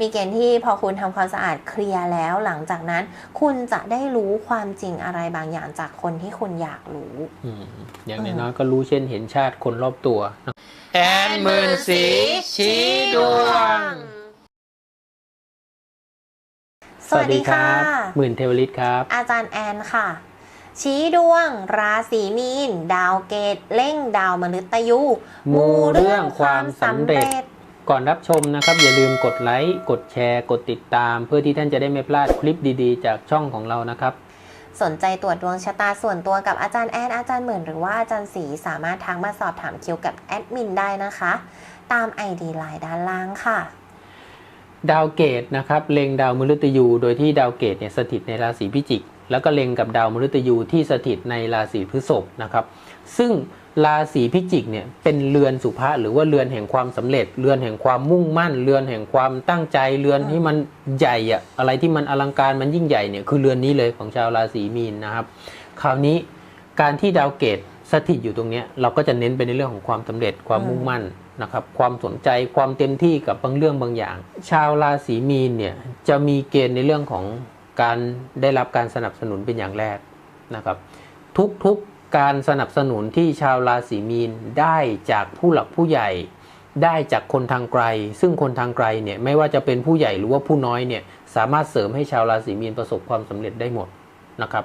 มีเกณฑ์ที่พอคุณทำความสะอาดเคลียร์แล้ว หลังจากนั้น คุณจะได้รู้ความจริงอะไรบางอย่างจากคนที่คุณอยากรู้อืมอย่างอืมน้อยๆก็รู้เช่นเห็นชาติคนรอบตัวแอนหมื่นสีชี้ดวง สวัสดีค่ะหมื่นเทวฤทธิ์ครับ อาจารย์แอนค่ะชี้ดวง ราศีมีน ดาวเกตเล่งดาวมฤตยู มูเรื่องความสำเร็จ ก่อนรับชมนะครับ อย่าลืมกดไลค์กดแชร์ กดติดตาม เพื่อที่ท่านจะได้ไม่พลาดคลิปดีๆ จากช่องของเรานะครับ สนใจตรวจดวงชะตาส่วนตัวกับอาจารย์แอนอาจารย์เหมือนหรือว่าอาจารย์สีสามารถทักมาสอบถามคิวกับแอดมินได้นะคะ ตาม ID ไลน์ด้านล่างค่ะดาวเกตนะครับเล็งดาวมฤตยู โดยที่ดาวเกตเนี่ยสถิตในราศีพิจิก แล้วก็เล็งกับดาวมฤตยูที่สถิตในราศีพฤษภนะครับ ซึ่งราศีพิจิกเนี่ยเป็นเรือนสุภะหรือว่าเรือนแห่งความสำเร็จ เรือนแห่งความมุ่งมั่น เรือนแห่งความตั้งใจ เรือนที่มันใหญ่อะอะไรที่มันอลังการมันยิ่งใหญ่เนี่ยคือเรือนนี้เลยของชาวราศีมีนนะครับ คราวนี้การที่ดาวเกตสถิตอยู่ตรงนี้เราก็จะเน้นไปในเรื่องของความสำเร็จความมุ่งมั่นนะครับความสนใจความเต็มที่กับบางเรื่องบางอย่าง ชาวราศีมีนเนี่ยจะมีเกณฑ์ในเรื่องของ การได้รับการสนับสนุนเป็นอย่างแรกนะครับ ทุกๆการสนับสนุนที่ชาวราศีมีนได้จากผู้หลักผู้ใหญ่ ได้จากคนทางไกล ซึ่งคนทางไกลเนี่ยไม่ว่าจะเป็นผู้ใหญ่หรือว่าผู้น้อยเนี่ยสามารถเสริมให้ชาวราศีมีนประสบความสำเร็จได้หมดนะครับ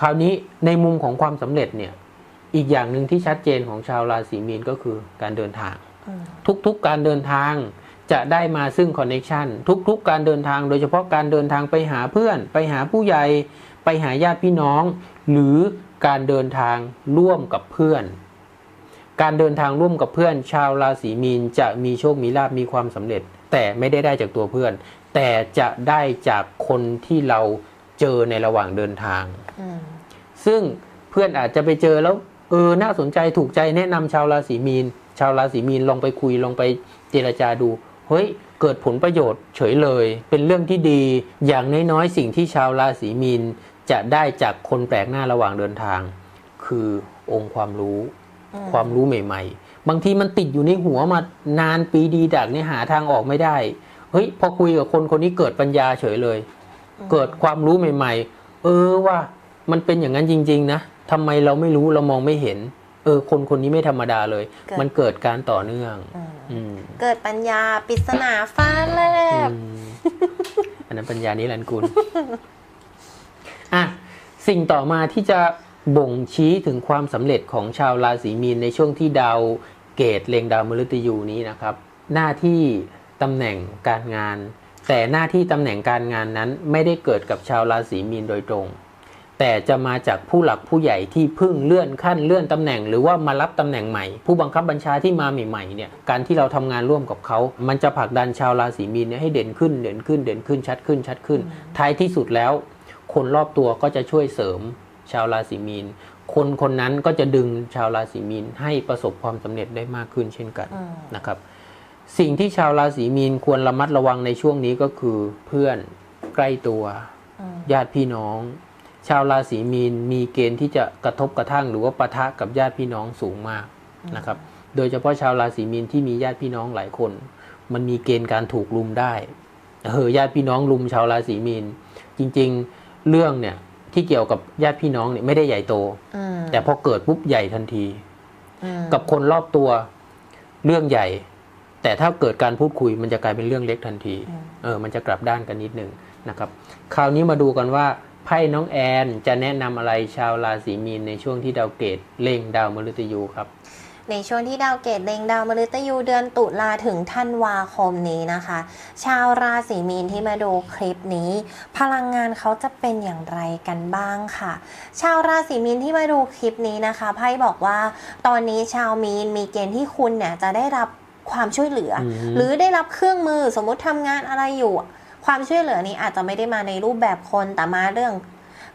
คราวนี้ในมุมของความสำเร็จเนี่ยอีกอย่างหนึ่งที่ชัดเจนของชาวราศีมีนก็คือการเดินทางอืมทุกๆการเดินทาง จะได้มาซึ่งคอนเน็ชันทุกๆการเดินทางโดยเฉพาะการเดินทางไปหาเพื่อน ไปหาผู้ใหญ่ ไปหาญาติพี่น้อง หรือการเดินทางร่วมกับเพื่อน การเดินทางร่วมกับเพื่อน ชาวราศีมีนจะมีโชคมีลาภมีความสำเร็จ แต่ไม่ได้ได้จากตัวเพื่อน แต่จะได้จากคนที่เราเจอในระหว่างเดินทางอืมซึ่งเพื่อนอาจจะไปเจอแล้วเออน่าสนใจถูกใจแนะนำชาวราศีมีน ชาวราศีมีนลองไปคุยลองไปเจรจาดู เฮ้ยเกิดผลประโยชน์เฉยเลย เป็นเรื่องที่ดี อย่างน้อยๆ สิ่งที่ชาวราศีมีนจะได้จากคนแปลกหน้าระหว่างเดินทาง คือองค์ความรู้อืมความรู้ใหม่ ๆ บางทีมันติดอยู่ในหัวมานานปีดีดักเนี่ยหาทางออกไม่ได้ เฮ้ยพอคุยกับคนคนนี้เกิดปัญญาเฉยเลย เกิดความรู้ใหม่ ๆ เออว่ามันเป็นอย่างนั้นจริง ๆ นะทำไมเราไม่รู้เรามองไม่เห็น เออคนคนนี้ไม่ธรรมดาเลย เกิด มันเกิดการต่อเนื่อง อืมอืมเกิดปัญญาปริศนาฟ้าแลบ อืมอันนั้นปัญญานิรันดร์กุลอะสิ่งต่อมาที่จะบ่งชี้ถึงความสำเร็จของชาวราศีมีนในช่วงที่ดาวเกตเล็งดาวมฤตยูนี้นะครับ หน้าที่ตำแหน่งการงาน แต่หน้าที่ตำแหน่งการงานนั้นไม่ได้เกิดกับชาวราศีมีนโดยตรง แต่จะมาจากผู้หลักผู้ใหญ่ที่เพิ่งเลื่อนขั้นเลื่อนตำแหน่ง หรือว่ามารับตำแหน่งใหม่ ผู้บังคับบัญชาที่มาใหม่ๆเนี่ยการที่เราทำงานร่วมกับเขา มันจะผลักดันชาวราศีมีนเนี่ยให้เด่นขึ้นเด่นขึ้นเด่นขึ้นชัดขึ้นชัดขึ้น ท้ายที่สุดแล้ว คนรอบตัวก็จะช่วยเสริมชาวราศีมีน คนคนนั้นก็จะดึงชาวราศีมีนให้ประสบความสำเร็จได้มากขึ้นเช่นกันอืมนะครับสิ่งที่ชาวราศีมีนควรระมัดระวังในช่วงนี้ก็คือเพื่อนใกล้ตัวอืมญาติพี่น้อง ชาวราศีมีนมีเกณฑ์ที่จะกระทบกระทั่ง หรือว่าปะทะกับญาติพี่น้องสูงมากนะครับ โดยเฉพาะชาวราศีมีนที่มีญาติพี่น้องหลายคน มันมีเกณฑ์การถูกลุมได้เออญาติพี่น้องลุมชาวราศีมีน จริงๆเรื่องเนี่ยที่เกี่ยวกับญาติพี่น้องเนี่ยไม่ได้ใหญ่โตอืมแต่พอเกิดปุ๊บใหญ่ทันทีอืมกับคนรอบตัวเรื่องใหญ่ แต่ถ้าเกิดการพูดคุยมันจะกลายเป็นเรื่องเล็กทันที เออ มันจะกลับด้านกันนิดหนึ่งนะครับ คราวนี้มาดูกันว่า ไพ่น้องแอนจะแนะนำอะไรชาวราศีมีนในช่วงที่ดาวเกตเล็งดาวมฤตยูครับ ในช่วงที่ดาวเกตเล็งดาวมฤตยูเดือนตุลาถึงธันวาคมนี้นะคะ ชาวราศีมีนที่มาดูคลิปนี้ พลังงานเขาจะเป็นอย่างไรกันบ้างค่ะ ชาวราศีมีนที่มาดูคลิปนี้นะคะไพ่บอกว่า ตอนนี้ชาวมีนมีเกณฑ์ที่คุณเนี่ยจะได้รับความช่วยเหลืออมหรือได้รับเครื่องมือสมมุติทำงานอะไรอยู่ ความช่วยเหลือนี้อาจจะไม่ได้มาในรูปแบบคนแต่มาเรื่อง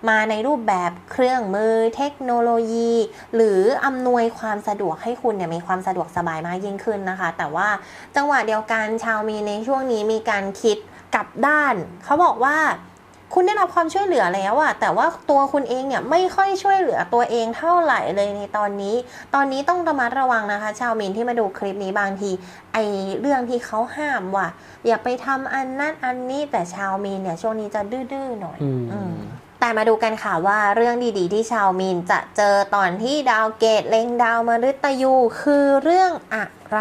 มาในรูปแบบเครื่องมือ เทคโนโลยี หรืออำนวยความสะดวกให้คุณเนี่ยมีความสะดวกสบายมากยิ่งขึ้นนะคะ แต่ว่าจังหวะเดียวกันชาวมีในช่วงนี้มีการคิดกลับด้าน เขาบอกว่า คุณได้รับความช่วยเหลือแล้วอะแต่ว่าตัวคุณเองเนี่ยไม่ค่อยช่วยเหลือตัวเองเท่าไหร่เลยในตอนนี้ ตอนนี้ต้องระมัดระวังนะคะ ชาวมีนที่มาดูคลิปนี้บางที ไอเรื่องที่เขาห้ามว่าอย่าไปทำอันนั้นอันนี้แต่ชาวมีนเนี่ยช่วงนี้จะดื้อๆหน่อยอืมอืมแต่มาดูกันค่ะว่าเรื่องดีๆ ที่ชาวมีนจะเจอตอนที่ดาวเกตเล็งดาวมฤตยูคือเรื่องอะไร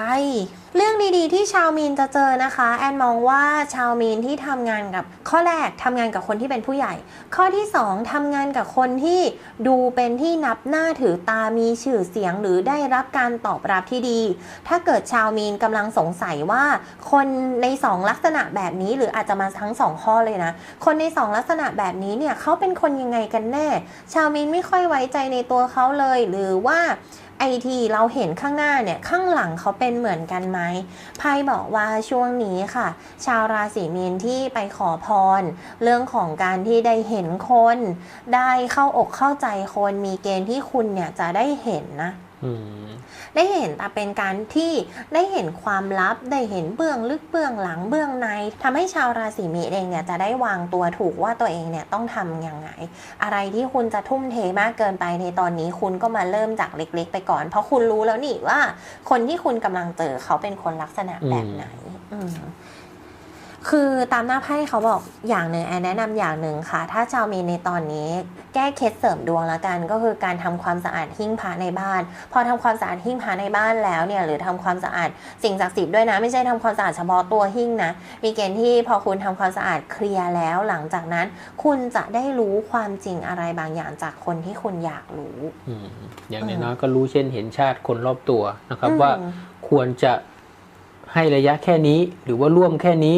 เรื่องดีๆที่ชาวมีนจะเจอนะคะ แอนมองว่าชาวมีนที่ทำงานกับข้อแรกทำงานกับคนที่เป็นผู้ใหญ่ ข้อที่สองทำงานกับคนที่ดูเป็นที่นับหน้าถือตามีชื่อเสียงหรือได้รับการตอบรับที่ดี ถ้าเกิดชาวมีนกำลังสงสัยว่า คนในสองลักษณะแบบนี้หรืออาจจะมาทั้งสองข้อเลยนะคนในสองลักษณะแบบนี้เนี่ยเขาเป็นคนยังไงกันแน่ ชาวมินไม่ค่อยไว้ใจในตัวเขาเลย หรือว่า ไอทีเราเห็นข้างหน้าเนี่ยข้างหลังเขาเป็นเหมือนกันไหมไพ่บอกว่าช่วงนี้ค่ะ ชาวราศีมีนที่ไปขอพร เรื่องของการที่ได้เห็นคน ได้เข้าอกเข้าใจคนมีเกณฑ์ที่คุณเนี่ยจะได้เห็นนะ ได้เห็นแต่เป็นการที่ได้เห็นความลับได้เห็นเบื้องลึกเบื้องหลังเบื้องในทำให้ชาวราศีเมีนเองเนี่ยจะได้วางตัวถูกว่าตัวเองเนี่ยต้องทำยังไง อะไรที่คุณจะทุ่มเทมากเกินไปในตอนนี้คุณก็มาเริ่มจากเล็ก ๆ ไปก่อน เพราะคุณรู้แล้วนี่ว่า คนที่คุณกำลังเจอเขาเป็นคนลักษณะแบบไหนอืม คือตามหน้าไพ่เขาบอกอย่างหนึ่งแอนแนะนำอย่างหนึ่งค่ะ ถ้าชาวมีนในตอนนี้แก้เคล็ดเสริมดวงละกัน ก็คือการทำความสะอาดหิ้งพระในบ้าน พอทำความสะอาดหิ้งพระในบ้านแล้วเนี่ยหรือทำความสะอาดสิ่งศักดิ์สิทธิ์ด้วยนะ ไม่ใช่ทำความสะอาดเฉพาะตัวหิ้งนะ มีเกณฑ์ที่พอคุณทำความสะอาดเคลียร์แล้ว หลังจากนั้น คุณจะได้รู้ความจริงอะไรบางอย่างจากคนที่คุณอยากรู้อืมอย่างอืมน้อยๆก็รู้เช่นเห็นชาติคนรอบตัวนะครับอืมว่าควรจะให้ระยะแค่นี้หรือว่าร่วมแค่นี้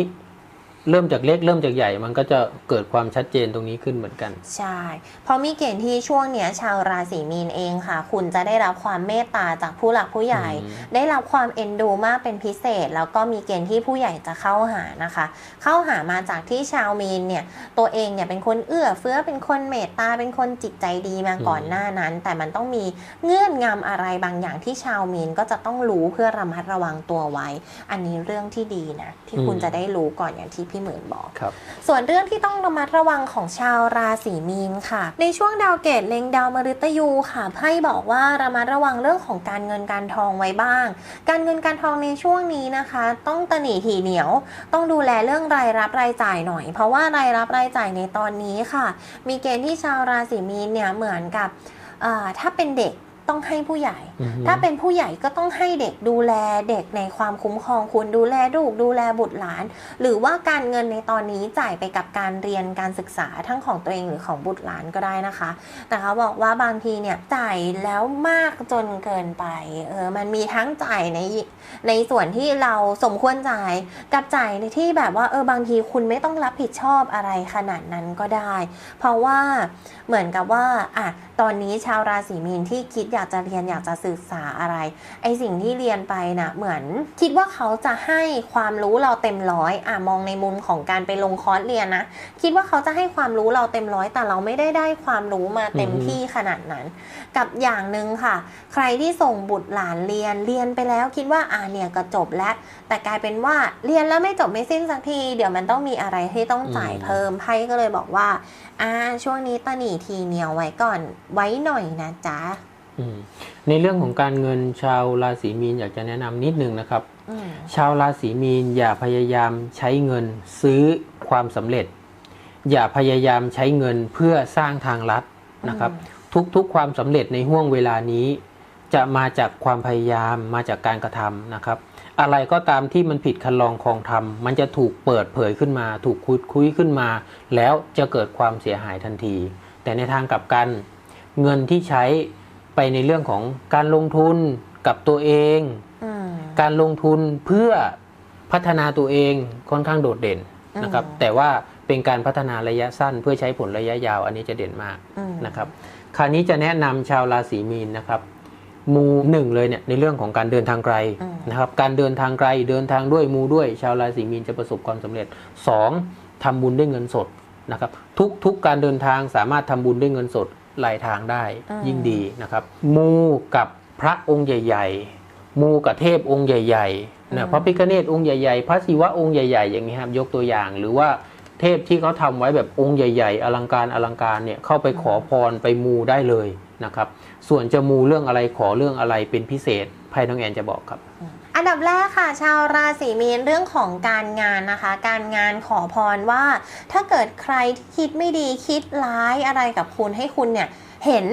เริ่มจากเล็กเริ่มจากใหญ่ มันก็จะเกิดความชัดเจนตรงนี้ขึ้นเหมือนกัน ใช่ เพราะมีเกณฑ์ที่ช่วงเนี้ยชาวราศีมีนเองค่ะ คุณจะได้รับความเมตตาจากผู้หลักผู้ใหญ่ อืม ได้รับความเอ็นดูมากเป็นพิเศษ แล้วก็มีเกณฑ์ที่ผู้ใหญ่จะเข้าหานะคะ เข้าหามาจากที่ชาวมีนเนี่ยตัวเองเนี่ยเป็นคนเอื้อเฟื้อเป็นคนเมตตาเป็นคนจิตใจดีมาก่อนหน้านั้น แต่มันต้องมีเงื่อนงำอะไรบางอย่างที่ชาวมีนก็จะต้องรู้เพื่อระมัดระวังตัวไว้ อันนี้เรื่องที่ดีนะที่คุณจะได้รู้ก่อนอย่างที่พี่หมื่นบอกครับ ส่วนเรื่องที่ต้องระมัดระวังของชาวราศีมีนค่ะ ในช่วงดาวเกตเล็งดาวมฤตยูค่ะไพ่บอกว่าระมัดระวังเรื่องของการเงินการทองไว้บ้าง การเงินการทองในช่วงนี้นะคะ ต้องตะหนีทีเหนียว ต้องดูแลเรื่องรายรับรายจ่ายหน่อย เพราะว่ารายรับรายจ่ายในตอนนี้ค่ะ มีเกณฑ์ที่ชาวราศีมีนเนี่ยเหมือนกับอ่าถ้าเป็นเด็ก ต้องให้ผู้ใหญ่อือฮึถ้าเป็นผู้ใหญ่ก็ต้องให้เด็กดูแลเด็กในความคุ้มครองคุณดูแลลูกดูแลบุตรหลาน หรือว่าการเงินในตอนนี้จ่ายไปกับการเรียนการศึกษาทั้งของตัวเองหรือของบุตรหลานก็ได้นะคะ แต่เขาบอกว่าบางทีเนี่ยจ่ายแล้วมากจนเกินไปเออมันมีทั้งจ่ายในในส่วนที่เราสมควรจ่ายกับจ่ายในที่แบบว่าเออบางทีคุณไม่ต้องรับผิดชอบอะไรขนาดนั้นก็ได้ เพราะว่าเหมือนกับว่าอะตอนนี้ชาวราศีมีนที่คิดอยากจะเรียนอยากจะศึกษาอะไร ไอสิ่งที่เรียนไปนะเหมือน คิดว่าเขาจะให้ความรู้เราเต็มร้อยอะมองในมุมของการไปลงคอร์สเรียนนะ คิดว่าเขาจะให้ความรู้เราเต็มร้อยแต่เราไม่ได้ได้ความรู้มาเต็มอือฮึที่ขนาดนั้น กับอย่างหนึ่งค่ะ ใครที่ส่งบุตรหลานเรียนเรียนไปแล้วคิดว่าอ่าเนี่ยก็จบแล้วแต่กลายเป็นว่าเรียนแล้วไม่จบไม่สิ้นสักที เดี๋ยวมันต้องมีอะไรที่ต้องจ่ายเพิ่มไพ่ก็เลยบอกว่าอ่าช่วงนี้ตะหนีทีเหนียวไว้ก่อนไว้หน่อยนะจ๊ะอืม ในเรื่องของการเงินชาวราศีมีนอยากจะแนะนำนิดนึงนะครับอืมชาวราศีมีนอย่าพยายามใช้เงินซื้อความสำเร็จ อย่าพยายามใช้เงินเพื่อสร้างทางลัดนะครับ ทุกๆความสำเร็จในห่วงเวลานี้ จะมาจากความพยายามมาจากการกระทำนะครับ อะไรก็ตามที่มันผิดคันลองคลองธรรมมันจะถูกเปิดเผยขึ้นมา ถูกคุยคุยขึ้นมา แล้วจะเกิดความเสียหายทันที แต่ในทางกลับกันเงินที่ใช้ ไปในเรื่องของการลงทุนกับตัวเองอืมการลงทุนเพื่อพัฒนาตัวเองค่อนข้างโดดเด่นนะครับอืมแต่ว่าเป็นการพัฒนาระยะสั้นเพื่อใช้ผลระยะยาว อันนี้จะเด่นมากอืมนะครับ คราวนี้จะแนะนำชาวราศีมีนนะครับมูหนึ่งเลยเนี่ยในเรื่องของการเดินทางไกลอืมนะครับ การเดินทางไกลเดินทางด้วยมูด้วย ชาวราศีมีนจะประสบความสำเร็จสองทำบุญด้วยเงินสดนะครับทุกทุกการเดินทางสามารถทำบุญด้วยเงินสด รายทางได้อืมยิ่งดีนะครับ มูกับพระองค์ใหญ่ ๆ มูกับเทพองค์ใหญ่ๆนะพระพิฆเนศองค์ใหญ่ๆ พระศิวะองค์ใหญ่ๆ อย่างนี้ครับยกตัวอย่างหรือว่าเทพที่เขาทำไว้แบบองค์ใหญ่ ๆ อลังการอลังการเนี่ยเข้าไปขอพรไปมูได้เลยนะครับ ส่วนจะมูเรื่องอะไรขอเรื่องอะไรเป็นพิเศษไพ่น้องแอนจะบอกครับ อันดับแรกค่ะ ชาวราศีมีนเรื่องของการงานนะคะ การงานขอพรว่า ถ้าเกิดใครคิดไม่ดีคิดร้ายอะไรกับคุณให้คุณเนี่ยเห็น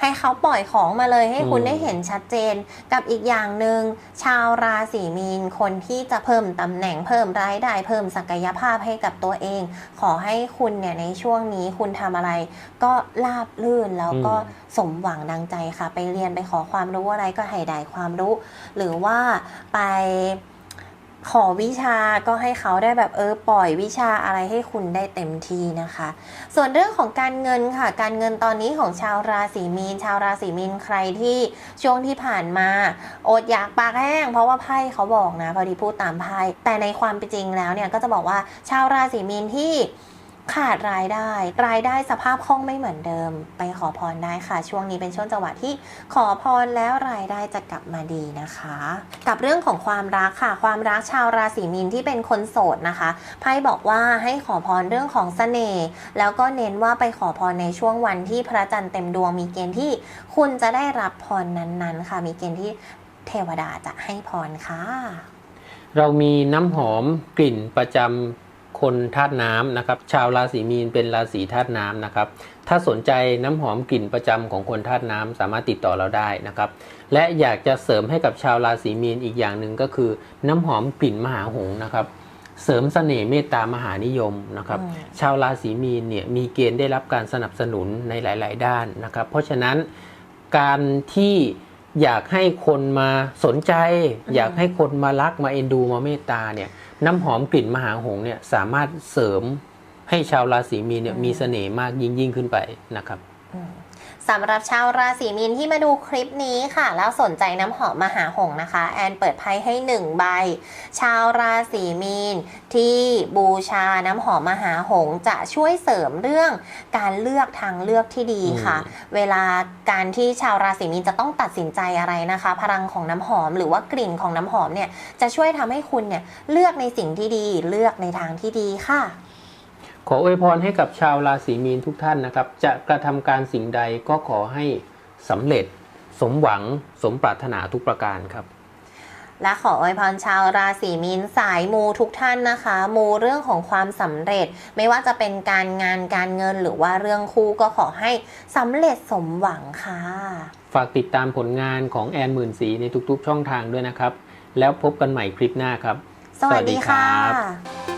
ให้เขาปล่อยของมาเลยให้คุณอืมได้เห็นชัดเจน กับอีกอย่างหนึ่งชาวราศีมีนคนที่จะเพิ่มตำแหน่งเพิ่มรายได้เพิ่มศักยภาพให้กับตัวเอง ขอให้คุณเนี่ยในช่วงนี้คุณทำอะไร ก็ราบลื่นแล้วก็อืมสมหวังดังใจค่ะ ไปเรียนไปขอความรู้อะไรก็ให้ได้ความรู้ หรือว่าไป ขอวิชาก็ให้เขาได้แบบเออปล่อยวิชาอะไรให้คุณได้เต็มที่นะคะ ส่วนเรื่องของการเงินค่ะ การเงินตอนนี้ของชาวราศีมีน ชาวราศีมีนใครที่ช่วงที่ผ่านมาอดอยากปากแห้ง เพราะว่าไพ่เขาบอกนะพอดีพูดตามไพ่แต่ในความเป็นจริงแล้วเนี่ยก็จะบอกว่าชาวราศีมีนที่ ขาดรายได้ รายได้สภาพคล่องไม่เหมือนเดิม ไปขอพรได้ค่ะ ช่วงนี้เป็นช่วงจังหวะที่ขอพรแล้วรายได้จะกลับมาดีนะคะ กับเรื่องของความรักค่ะ ความรักชาวราศีมีนที่เป็นคนโสดนะคะไพ่บอกว่าให้ขอพรเรื่องของเสน่ห์แล้วก็เน้นว่าไปขอพรในช่วงวันที่พระจันทร์เต็มดวงมีเกณฑ์ที่คุณจะได้รับพรนั้นๆ ค่ะ มีเกณฑ์ที่เทวดาจะให้พรค่ะ เรามีน้ำหอมกลิ่นประจำ คนธาตุน้ำนะครับ ชาวราศีมีนเป็นราศีธาตุน้ำนะครับ ถ้าสนใจน้ำหอมกลิ่นประจำของคนธาตุน้ำสามารถติดต่อเราได้นะครับ และอยากจะเสริมให้กับชาวราศีมีนอีกอย่างหนึ่งก็คือ น้ำหอมกลิ่นมหาหงส์นะครับเสริมเสน่ห์เมตตามหานิยมนะครับอืมชาวราศีมีนเนี่ยมีเกณฑ์ได้รับการสนับสนุนในหลาย ๆ ด้านนะครับ เพราะฉะนั้นการที่อยากให้คนมาสนใจ อยากให้คนมารักมาเอ็นดูมาเมตตาเนี่ย น้ำหอมกลิ่นมหาหงเนี่ยสามารถเสริมให้ชาวราศีมีนเนี่ยมีเสน่ห์มากยิ่งยิ่งขึ้นไปนะครับ สำหรับชาวราศีมีนที่มาดูคลิปนี้ค่ะ แล้วสนใจน้ำหอมมหาหงส์นะคะ แอนเปิดไพ่ให้หนึ่งใบ ชาวราศีมีนที่บูชาน้ำหอมมหาหงส์จะช่วยเสริมเรื่องการเลือกทางเลือกที่ดีค่ะ เวลาการที่ชาวราศีมีนจะต้องตัดสินใจอะไรนะคะ พลังของน้ำหอมหรือว่ากลิ่นของน้ำหอมเนี่ยจะช่วยทำให้คุณเนี่ยเลือกในสิ่งที่ดีเลือกในทางที่ดีค่ะ ขออวยพรให้กับชาวราศีมีนทุกท่านนะครับ จะกระทำการสิ่งใดก็ขอให้สำเร็จ สมหวังสมปรารถนาทุกประการครับ และขออวยพรชาวราศีมีนสายมูทุกท่านนะคะ มูเรื่องของความสำเร็จ ไม่ว่าจะเป็นการงานการเงินหรือว่าเรื่องคู่ก็ขอให้สำเร็จสมหวังค่ะ ฝากติดตามผลงานของแอนหมื่นสีในทุกๆ ช่องทางด้วยนะครับ แล้วพบกันใหม่คลิปหน้าครับ สวัสดีค่ะสวัสดีครับ